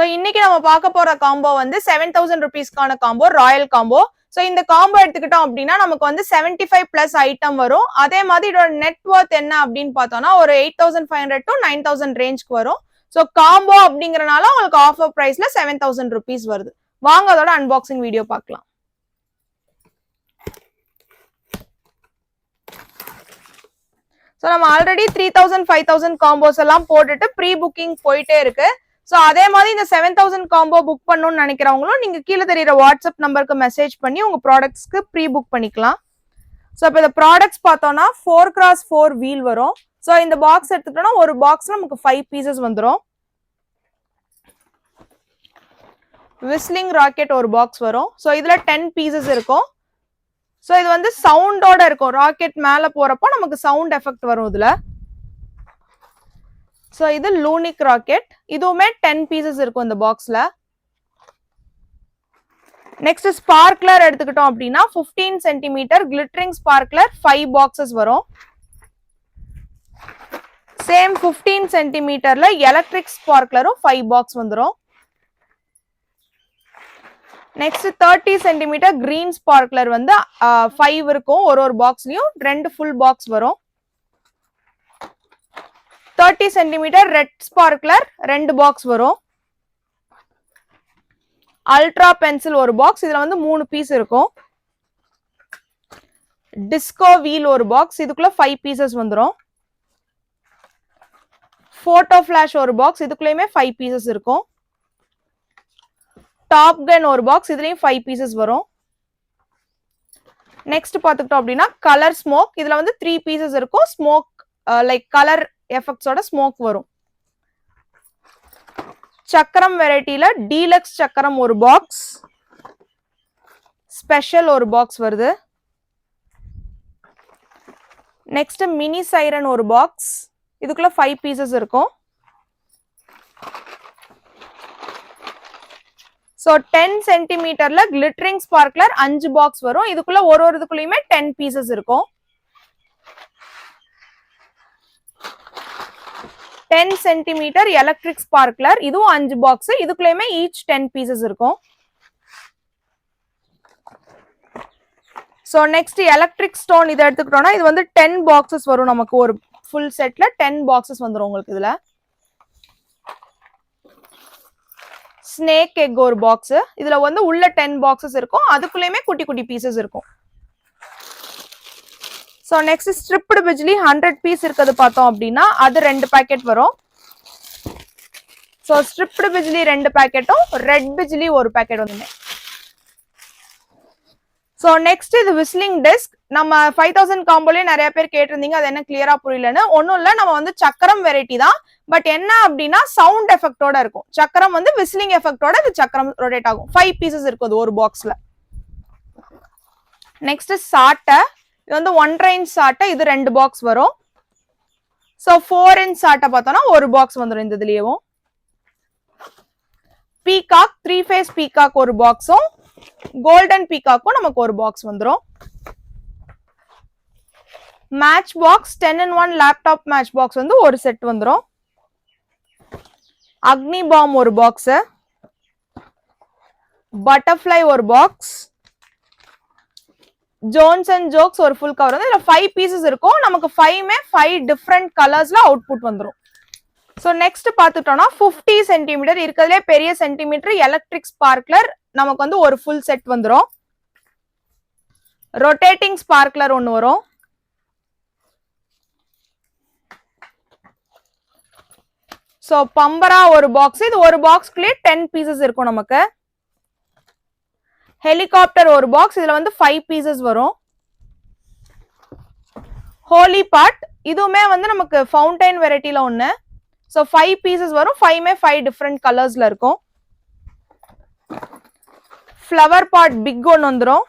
So இன்னைக்கு நம்ம பார்க்க போற காம்போ வந்து செவன் தௌசண்ட் ருபீஸ்க்கான காம்போ ராயல் காம்போ ஸோ இந்த காம்போ எடுத்துக்கிட்டோம் அப்படின்னா நமக்கு வந்து செவன்டி ஃபைவ் பிளஸ் ஐட்டம் வரும். அதே மாதிரி இதோட நெட்ஒர்த் என்ன அப்படின்னு பார்த்தோம்னா ஒரு eight thousand five hundred to nine thousand ரேஞ்ச்க்கு வரும். ஸோ காம்போ அப்படிங்கறனால உங்களுக்கு ஆஃபர் பிரைஸ்ல செவன் தௌசண்ட் ருபீஸ் வருது. வாங்க அதோட அன்பாக்சிங் வீடியோ பார்க்கலாம். ஸோ நம்ம already three thousand five thousand combos எல்லாம் போட்டுட்டு ப்ரீ புக்கிங் போயிட்டே இருக்கு. ஸோ அதே மாதிரி இந்த செவன் தௌசண்ட் காம்போ புக் பண்ணணும்னு நினைக்கிறவங்களும் நீங்க கீழே தெரியுற வாட்ஸ்அப் நம்பருக்கு மெசேஜ் பண்ணி உங்க ப்ராடக்ட்ஸ்க்கு ப்ரீ புக் பண்ணிக்கலாம். ஸோ இப்போ இந்த ப்ராடக்ட்ஸ் பார்த்தோம்னா ஃபோர் கிராஸ் ஃபோர் வீல் வரும். ஸோ இந்த பாக்ஸ் எடுத்துட்டோம்னா ஒரு பாக்ஸ் நமக்கு ஃபைவ் பீசஸ் வந்துடும் விஸ்லிங் ராக்கெட் ஒரு பாக்ஸ் வரும். ஸோ இதில் டென் பீசஸ் இருக்கும். ஸோ இது வந்து சவுண்டோட இருக்கும். ராக்கெட் மேலே போறப்போ நமக்கு சவுண்ட் எஃபெக்ட் வரும் இதில். ஸோ இது லூனிக் ராக்கெட் இதுவுமே டென் பீசஸ் இருக்கும் இந்த பாக்ஸில் நெக்ஸ்ட் ஸ்பார்க்லர் எடுத்துக்கிட்டோம் அப்படின்னா fifteen centimetre glittering sparkler five boxes வரும். சேம் ஃபிஃப்டீன் சென்டிமீட்டர்ல எலக்ட்ரிக் ஸ்பார்க்லரும் ஃபைவ் பாக்ஸ் வந்துடும் next thirty centimetre green sparkler வந்து uh, ஃபைவ் இருக்கும். ஒரு ஒரு பாக்ஸ்லையும் ரெண்டு ஃபுல் பாக்ஸ் வரும். தேர்ட்டி சென்டிமீட்டர் ரெட் ஸ்பார்க்லர் ரெண்டு பாக்ஸ் வரும். அல்ட்ரா பென்சில் ஒரு பாக்ஸ் இதுல வந்து மூணு பீஸ் இருக்கும். டிஸ்கோ வீல் ஒரு பாக்ஸ் இதுக்குள்ள ஃபைவ் பீசஸ் வந்துடும் போட்டோ ஃபிளாஷ் ஒரு பாக்ஸ் இதுக்குள்ளயுமே ஃபைவ் பீசஸ் இருக்கும். டாப் கன் ஒரு பாக்ஸ் இதுலயும் ஃபைவ் பீசஸ் வரும். நெக்ஸ்ட் பார்த்துக்கிட்டோம் அப்படின்னா கலர் ஸ்மோக் இதுல வந்து த்ரீ பீசஸ் இருக்கும். ஸ்மோக் லைக் கலர் எஃபெக்ட்ஸோட ஸ்மோக் வரும். சக்கரம் வெரைட்டியில டீலக்ஸ் சக்கரம் ஒரு பாக்ஸ் ஸ்பெஷல் ஒரு பாக்ஸ் வருது. நெக்ஸ்ட் மினி சைரன் ஒரு பாக்ஸ் இதுக்குள்ள ஃபைவ் பீசஸ் இருக்கும். ஸோ டென் சென்டிமீட்டர்ல கிளிட்டரிங் ஸ்பார்க்லர் அஞ்சு பாக்ஸ் வரும். இதுக்குள்ள ஒரு ஒரு இதுக்குள்ளயுமே டென் பீசஸ் இருக்கும். டென் சென்டிமீட்டர் எலக்ட்ரிக் ஸ்பார்க்லர் இதுவும் அஞ்சு பாக்ஸ் இதுக்குள்ளயுமே ஈச் டென் பீசஸ் இருக்கும். ஸோ நெக்ஸ்ட் எலக்ட்ரிக் ஸ்டோன் இதை எடுத்துக்கிட்டோம்னா இது வந்து டென் பாக்ஸஸ் வரும் நமக்கு. ஒரு ஃபுல் செட்ல டென் பாக்ஸஸ் வந்துடும் உங்களுக்கு இதுல. ஸ்னேக் எக் ஒரு பாக்ஸ் இதுல வந்து உள்ள டென் பாக்ஸஸ் இருக்கும். அதுக்குள்ளேயுமே குட்டி குட்டி பீசஸ் இருக்கும். So next striped bijli hundred piece இருக்கிறது பார்த்தோம் அப்படின்னா அது ரெண்டு பேக்கெட் வரும் ஸோ ஸ்ட்ரிப்டு பிஜ்லி ரெண்டு பேக்கெட்டும் ரெட் பிஜ்லி ஒரு பேக்கெட் வந்துமே ஸோ நெக்ஸ்ட் இது விஸ்லிங் டெஸ்க் நம்ம ஃபைவ் தௌசண்ட் காம்போலேயே நிறைய பேர் கேட்டிருந்தீங்க அது என்ன கிளியரா புரியலன்னு. ஒன்றும் இல்லை நம்ம வந்து சக்கரம் வெரைட்டி தான். பட் என்ன அப்படின்னா சவுண்ட் எஃபெக்டோட இருக்கும். சக்கரம் வந்து விஸ்லிங் எஃபெக்டோட இது சக்கரம் ரொட்டேட் ஆகும். ஃபைவ் பீசஸ் இருக்கும் ஒரு பாக்ஸ்ல நெக்ஸ்ட் சாட்டை. இது வந்து ஒன்றரை இன்ச் சாட்டை இது ரெண்டு பாக்ஸ் வரும். ஸோ ஃபோர் இன்ச் சாட்டை பார்த்தோம்னா ஒரு பாக்ஸ் வந்துடும் இந்த இதுலேயும் பீகாக் த்ரீ ஃபேஸ் பீகாக் ஒரு பாக்ஸும் கோல்டன் பீகாக்கும் நமக்கு ஒரு பாக்ஸ் வந்துடும் match box ten and one laptop match box வந்து ஒரு செட் வந்துடும் அக்னி பாம் ஒரு பாக்ஸு பட்டர்ஃப்ளை ஒரு பாக்ஸ் ஜோன்ஸ் அண்ட் ஜோக்ஸ் ஒரு ஃபுல் கவர் வந்து இதுல ஃபைவ் பீசஸ் இருக்கும். நமக்கு ஃபைவ்மே ஃபைவ் டிஃப்ரெண்ட் கலர்ஸ்ல அவுட்புட் வந்துடும் ஸோ நெக்ஸ்ட் பார்த்துட்டோம்னா ஃபிஃப்டி சென்டிமீட்டர் இருக்கிறதுலே பெரிய சென்டிமீட்டர் எலக்ட்ரிக் ஸ்பார்க்லர் நமக்கு வந்து ஒரு ஃபுல் செட் வந்துடும் ரொட்டேட்டிங் ஸ்பார்க்லர் ஒன்று வரும். ஸோ பம்பரா ஒரு பாக்ஸ் இது ஒரு பாக்ஸ்க்குள்ளேயே டென் பீசஸ் இருக்கும் நமக்கு. ஹெலிகாப்டர் ஒரு பாக்ஸ் இதுல வந்து ஃபைவ் பீசஸ் வரும். ஹோலி பாட் இதுவுமே வந்து நமக்கு ஃபவுண்டைன் வெரைட்டில ஒன்று ஸோ ஃபைவ் பீசஸ் வரும். ஃபைவ்மே ஃபைவ் டிஃப்ரெண்ட் கலர்ஸ்ல இருக்கும். ஃப்ளவர் பாட் பிக் ஒன்று வந்துடும்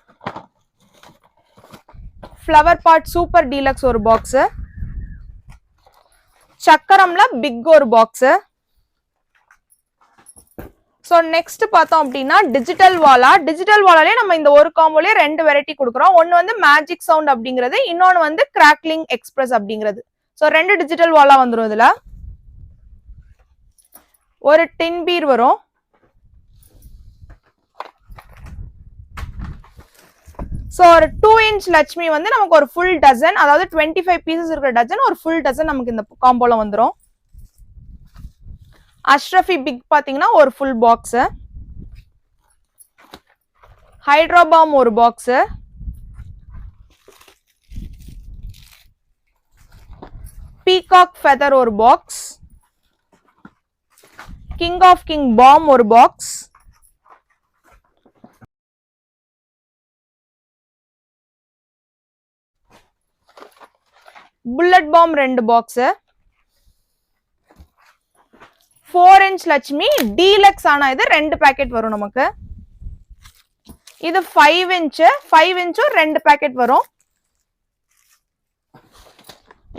ஃப்ளவர் பாட் சூப்பர் டீலக்ஸ் ஒரு பாக்ஸு சக்கரம்ல பிக் ஒரு பாக்ஸு ஸோ நெக்ஸ்ட் பார்த்தோம் அப்படின்னா டிஜிட்டல் வாலா டிஜிட்டல் வாலாலே நம்ம இந்த ஒரு காம்போலே ரெண்டு வெரைட்டி கொடுக்குறோம். ஒன்று வந்து மேஜிக் சவுண்ட் அப்படிங்கிறது இன்னொன்று வந்து கிராக்லிங் எக்ஸ்பிரஸ் அப்படிங்கிறது. ஸோ ரெண்டு டிஜிட்டல் வாலா வந்துடும் இதில். ஒரு டின் பீர் வரும். ஸோ ஒரு டூ இன்ச் லட்சுமி வந்து நமக்கு ஒரு ஃபுல் டசன் அதாவது டுவெண்ட்டி ஃபைவ் பீசஸ் இருக்கிற டசன் ஒரு ஃபுல் டசன் நமக்கு இந்த காம்போல வந்துடும் அஷ்ரஃபி பிக் பார்த்தீங்கன்னா ஒரு ஃபுல் பாக்ஸு ஹைட்ரோபாம் ஒரு பாக்ஸு பீகாக் ஃபெதர் ஒரு box king of king bomb ஒரு பாக்ஸ் புல்லட் பாம் ரெண்டு box four inch Lakshmi deluxe ஆனா இது ரெண்டு பேக்கெட் வரும் நமக்கு. இது ஃபைவ் இன்ச்சு ஃபைவ் இன்ச்சும் ரெண்டு பேக்கெட் வரும்.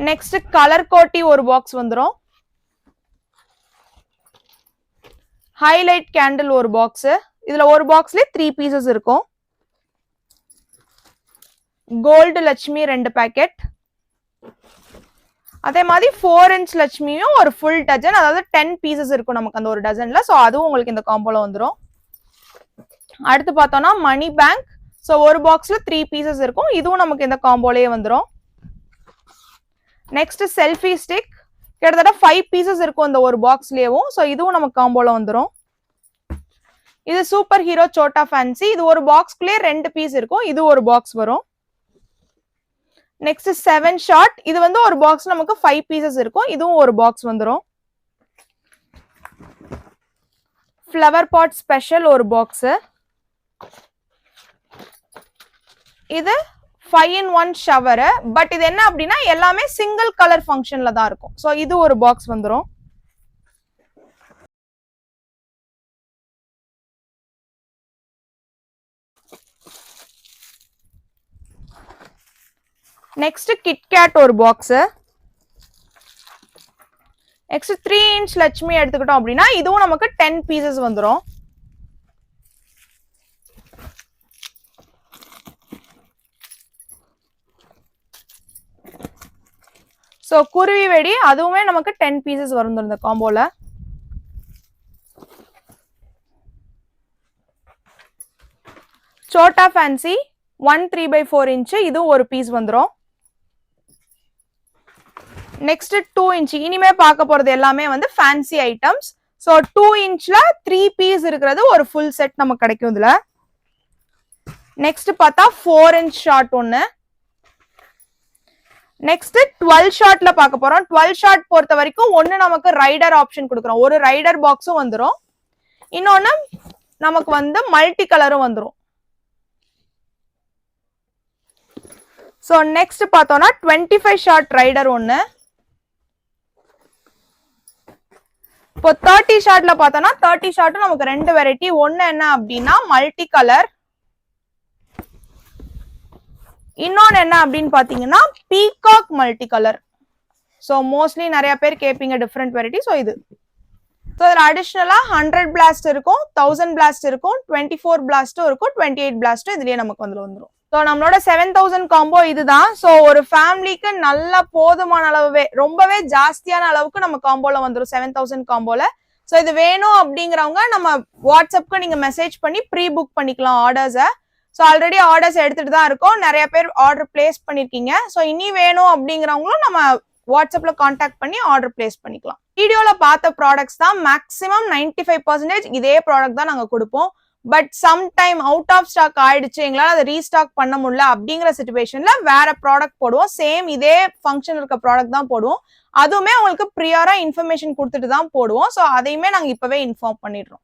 நெக்ஸ்ட் கலர் கோட்டி ஒரு பாக்ஸ் வந்துடும் ஹைலைட் கேண்டில் ஒரு பாக்ஸ் இதுல ஒரு பாக்ஸ்ல த்ரீ பீசஸ் இருக்கும். கோல்டு லட்சுமி ரெண்டு பேக்கெட் அதே மாதிரி ஃபோர் இன்ச் லட்சுமியும் ஒரு ஃபுல் டஜன் அதாவது டென் பீசஸ் இருக்கும் நமக்கு அந்த ஒரு டஜன்ல ஸோ அதுவும் உங்களுக்கு இந்த காம்போல வந்துடும் அடுத்து பார்த்தோம்னா மணி பேங்க் ஸோ ஒரு பாக்ஸ்ல த்ரீ பீசஸ் இருக்கும். இதுவும் நமக்கு இந்த காம்போலேயே வந்துடும் நெக்ஸ்ட் செல்ஃபி ஸ்டிக் கிட்டத்தட்ட ஃபைவ் பீசஸ் இருக்கும் இந்த ஒரு பாக்ஸ்லேயும் ஸோ இதுவும் நமக்கு காம்போல வந்துடும் இது சூப்பர் ஹீரோ சோட்டா ஃபேன்சி இது ஒரு பாக்ஸ்குள்ளேயே ரெண்டு பீஸ் இருக்கும். இது ஒரு பாக்ஸ் வரும். நெக்ஸ்ட் செவன் ஷார்ட் இது வந்து ஒரு பாக்ஸ் நமக்கு ஃபைவ் பீசஸ் இருக்கும். இதுவும் ஒரு பாக்ஸ் வந்துடும் ஃப்ளவர் பாட் ஸ்பெஷல் ஒரு பாக்ஸு இது five in one shower but இது என்ன அப்படின்னா எல்லாமே சிங்கிள் கலர் ஃபங்க்ஷனில் தான் இருக்கும். ஸோ இது ஒரு பாக்ஸ் வந்துடும் நெக்ஸ்ட் கிட்கேட் ஒரு box next three inch Lakshmi எடுத்துக்கிட்டோம் அப்படின்னா இதுவும் நமக்கு டென் பீசஸ் வந்துடும் ஸோ குருவி வெடி அதுவுமே நமக்கு டென் பீசஸ் வரும் இந்த காம்போவில் Chhota fancy one three by four inch இதுவும் ஒரு பீஸ் வந்துடும் நெக்ஸ்ட் டூ இன்ச் இனிமே பார்க்க போறது எல்லாமே வந்து ஃபேன்சி ஐட்டம்ஸ் ஸோ டூ இன்ச்ல த்ரீ பீஸ் இருக்கிறது ஒரு ஃபுல் செட் நமக்கு கிடைக்கும் இதுல. நெக்ஸ்ட் பார்த்தா ஃபோர் இன்ச் ஷார்ட் ஒன்று நெக்ஸ்ட் டுவெல் ஷார்ட்ல பார்க்க போறோம். டுவெல் ஷார்ட் பொறுத்த வரைக்கும் ஒன்னு நமக்கு ரைடர் ஆப்ஷன் கொடுக்குறோம். ஒரு ரைடர் பாக்ஸும் வந்துடும் இன்னொன்னு நமக்கு வந்து மல்டி கலரும் வந்துடும் ஸோ நெக்ஸ்ட் பார்த்தோம்னா டுவெண்ட்டி ஃபைவ் ஷார்ட் ரைடர் ஒன்று இப்போ தேர்ட்டி ஷார்ட்ல பார்த்தோம்னா தேர்ட்டி ஷார்ட்டும் நமக்கு ரெண்டு வெரைட்டி ஒன்று என்ன அப்படின்னா மல்டி கலர் இன்னொன்று என்ன அப்படின்னு பார்த்தீங்கன்னா peacock multi colour so mostly நிறைய பேர் கேட்பீங்க டிஃப்ரெண்ட் வெரைட்டி ஸோ இது. ஸோ இதில் அடிஷ்னலாக ஹண்ட்ரட் பிளாஸ்ட் இருக்கும் தௌசண்ட் பிளாஸ்ட் இருக்கும் டுவெண்ட்டி ஃபோர் பிளாஸ்ட்டும் இருக்கும் டுவெண்ட்டி எயிட் பிளாஸ்ட்டும் இதுலேயே நமக்கு வந்து வந்துடும் ஸோ நம்மளோட செவன் தௌசண்ட் காம்போ இதுதான். ஸோ ஒரு ஃபேமிலிக்கு நல்ல போதுமான அளவுவே ரொம்பவே ஜாஸ்தியான அளவுக்கு நம்ம காம்போல வந்துடும் செவன் தௌசண்ட் காம்போல ஸோ இது வேணும் அப்படிங்கிறவங்க நம்ம வாட்ஸ்அப்க்கு நீங்க மெசேஜ் பண்ணி ப்ரீ புக் பண்ணிக்கலாம் ஆர்டர்ஸை ஸோ ஆல்ரெடி ஆர்டர்ஸ் எடுத்துட்டு தான் இருக்கோம். நிறைய பேர் ஆர்டர் பிளேஸ் பண்ணிருக்கீங்க. ஸோ இனி வேணும் அப்படிங்கிறவங்களும் நம்ம வாட்ஸ்அப்ல காண்டாக்ட் பண்ணி ஆர்டர் பிளேஸ் பண்ணிக்கலாம். வீடியோல பார்த்த ப்ராடக்ட்ஸ் தான் மேக்ஸிமம் நைன்டி ஃபைவ் பர்சன்டேஜ் இதே ப்ராடக்ட் தான் நாங்கள் கொடுப்போம். But sometime out of stock ஆயிடுச்சு எங்களால் அதை ரீஸ்டாக் பண்ண முடியல அப்படிங்கிற சுச்சுவேஷன்ல வேற ப்ராடக்ட் போடுவோம். சேம் இதே ஃபங்க்ஷன் இருக்க ப்ராடக்ட் தான் போடுவோம். அதுவுமே உங்களுக்கு ப்ரியாரா இன்ஃபர்மேஷன் கொடுத்துட்டு தான் போடுவோம். ஸோ அதையுமே நாங்கள் இப்பவே இன்ஃபார்ம் பண்ணிடுறோம்.